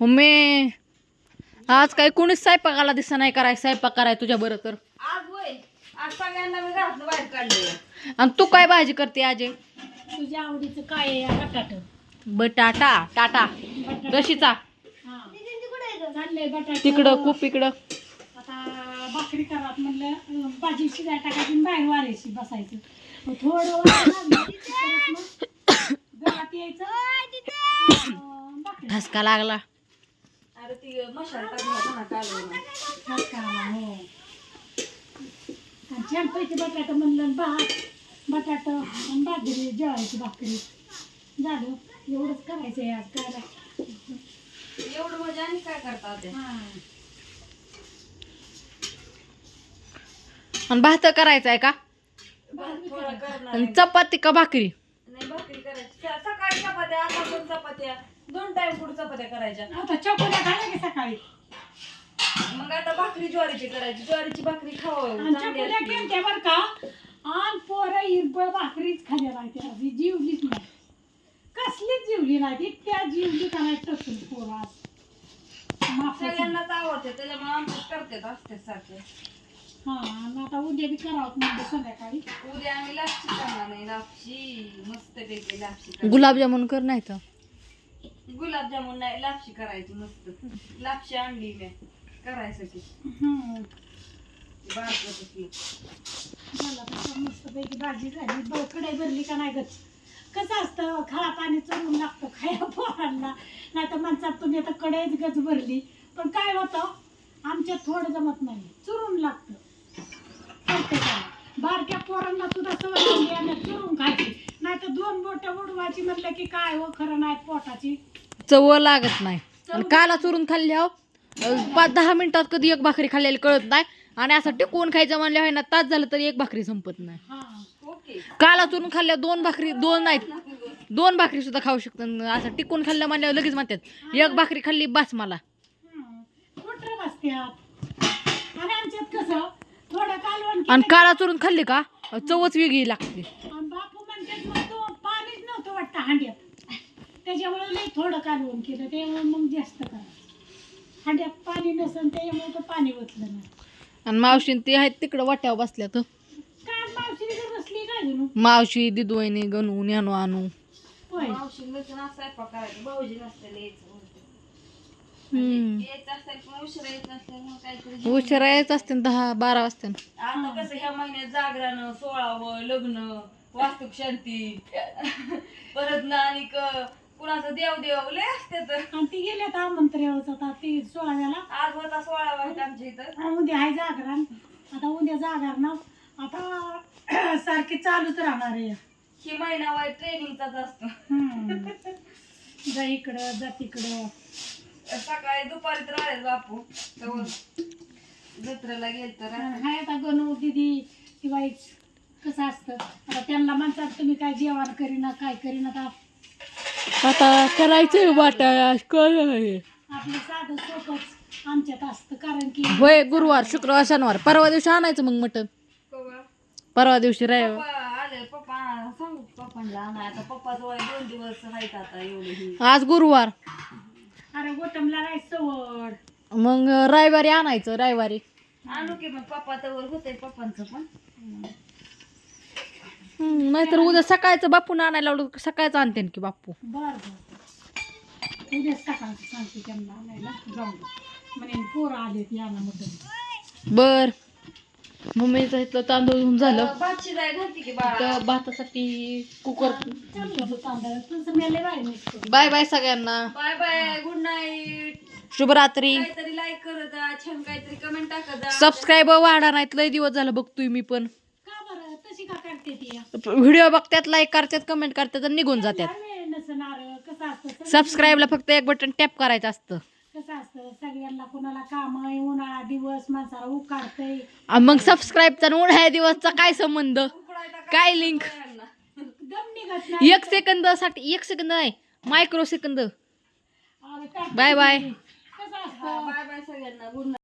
Mummy आज काय कोणीच स्वयंपाकाला दिसा नाही कराय स्वयंपाक कराय तुझ्या बरं तर. आज वय आज सगळ्यांना मी घरातलं बाहेर काढलंय. आणि तू काय भाजी करते आजे? तुझ्या आवडीचं काय आहे? बटाट. बटाटा टाटा. कशीचा हा. चाललंय बटाट. तिकडं खूप इकडं. आता भाकरी करात म्हणलं अं, भाजी शिजाय टाकायची आणि बाहेर बसायचं. मग थोडं वारं लागलं की परत मग घरात यायचं. अं, भाकरी ठसका लागला. अरे ती मशाल टाकणार ना कालवण खायला, हो आणि छान बटाट म्हणलं आणि भात. बटाट आणि जेवायची भाकरी. झालं. एवढंच करायचं आहे आज काय एवढं म्हणजे आणि काय करता ते? हां. आणि भात करायचा आहे का? थोडं करणार आणि चपाती का भाकरी? नाही भाकरी करायची. स- सकाळी चपात्या आता पण चपात्या. दोन टाइम पुढे चपात्या करायच्या आता चकोल्या खाल्ल्या की सकाळी? मग आता भाकरी ज्वारीची करायची. ज्वारीची भाकरी खावं आणि चकोल्या. केलत्या बरं का. आणि पोरं हिरबळ भाकरीच खाल्या राहते. ही जीवलीच नाही. कसलीच जीवली नाही. इतक्या जीवली का नाही टसून पोरं आज. सगळ्यांनाच आवडते. त्याच्यामुळे आमच्यात करतात असते सारखे. हा आणि आता उद्या बी करावं म्हणजे संध्याकाळी. उद्या आम्ही लापशी करणार नाही. लापशी. मस्त पैकी लापशी. गुलाबजामुन कर नाही तर गुलाबजामुन नाही लापशी करायची मस्त. लापशी आणली मी करायसाठी. हम्म. बारकं तसलं. झालं आता मस्त पैकी भाजी झाली. ब- कढई भरली का नाही गच कसं असतं खळा पाणी चढून लागतं खाया पोरांना. नाही तर म्हणतात तुम्ही आता कढईच गच भरली. पण काय होतं आमच्यात थोडं जमत नाही चुरून लागतं प्रत्येकाला बारक्या पोरांना सुद्धा सवय लागली आणि चुरून खायची नाही उडवायची म्हणलं की काय हो खरं नाही पोटाची. चव लागत नाही. आणि काला चुरून खाल्ल्यावर पाच दहा मिनिटात कधी एक भाकरी खाल्लेली कळत नाही. आणि असं टिकवून खायचं म्हणलं आहे ना तास झालं तरी एक भाकरी संपत नाही. हा काला चुरून खाल्ल्या दोन भाकरी दोन नाहीत. दोन भाकरी सुद्धा खाऊ शकतात असं टिकून खाल्लं म्हणल्यावर लगेच म्हणतात एक भाकरी खाल्ली बास मला. आणि केलं आणि काळा चुरून खाल्ली का? चवच वेगळी लागते आणि बापू म्हणतात मग तो पाणीच नव्हतं वाटतं हांड्यात त्याच्यामुळे लई थोडं कालवून केलं त्यामुळे मग जास्त करायचं हांड्यात पाणी नसन त्याच्यामुळे तो पाणी ओतलं नाही. आणि मावशी ते आहेत तिकडं वाट्यावर बसल्या तर मावशी इथं बसली काय जणू मावशी दिदुवईने गणू न्यानू आणू. होय. मावशी नसून स्वयंपाक करायचं भाऊजी नसते यायचं हम्म. यायचं असेल पण उशिरा येत नसते मग काहीतरी उशिरा यायचं असते ना दहा बारा वाजता. आता कसं ह्या महिन्यात जागरण सोळावं लग्न वास्तुक शांती. परत ना आणि कुणाचं देव देव लय असते तर. आणि ती गेल्यात आमंत्र्यावरच आता ती सोळाव्याला. आज होता सोळावा आहेत आमच्या इथं. आणि उद्या आहे जागरण. आता उद्या जागर ना आता सारखी चालूच राहणार आहे. ही महिना वाय ट्रेनिंगचाच असतो. हम्म. जा इकडं जा तिकडं. सकाळी दुपारी तर आले बापू. तेव्हा जत्रेला गेल तर हाय आता गणू दिदी किंवा कसं असतं? आता त्यांना म्हणतात तुम्ही काय जेवण करीना काय करीना आता? आता करायचंय वाटा काय आहे? आपलं साधं सोपच आमच्यात असतं कारण की होय गुरुवार शुक्रवार शनिवार. परवा दिवशी आणायचं मग मटन कवा? परवा दिवशी राय पप्पा आले पप्पा सांगू पप्पांना आणा आता पप्पाचं वय दोन दिवस आहेत आता एवढे ही आज गुरुवार. अरे गोटमला नाही सवड. मग रविवारी आणायचं रविवारी. आणू की मग पप्पा तर होते पप्पांचं पण. नाहीतर उद्या सकाळचं बापून आणायला लावलं की सकाळचं आणते की बापू. बर बर. उद्या सकाळचं सांगते त्यांना आणायला. जाऊन म्हणे पोरं आले ती आणा मटण बर. मम्मीचं इथलं तांदूळ घेऊन झालं. भातची जाय घालते की बाळा? तर भातासाठी कुकर बाय बाय बाय सगळ्यांना. Bye bye. गुड नाईट शुभरात्री. काहीतरी लाईक करत छान काहीतरी कमेंट टाकत सबस्क्राईब वाढा नाहीत. लय दिवस झालं बघतोय मी पण. का ती? व्हिडिओ बघतात लाईक करतात कमेंट करतात आणि निघून जातात. वेळ नसणार कसं असतं? सगळं- सबस्क्राईबला फक्त एक बटन टॅप करायचं असतं. कसं असतं? सगळ्यांना कोणाला काम आहे उन्हाळा दिवस माणसाला उकाडतंय आणि मग सबस्क्राईबचा आणि उन्हाळ्या दिवसचा काय संबंध? काय लिंक दम निघत नाही. एक सेकंदासाठी एक सेकंद नाही मायक्रो सेकंद अरे काय बाय बाय कसं असतं? बाय बाय सगळ्यांना. गुड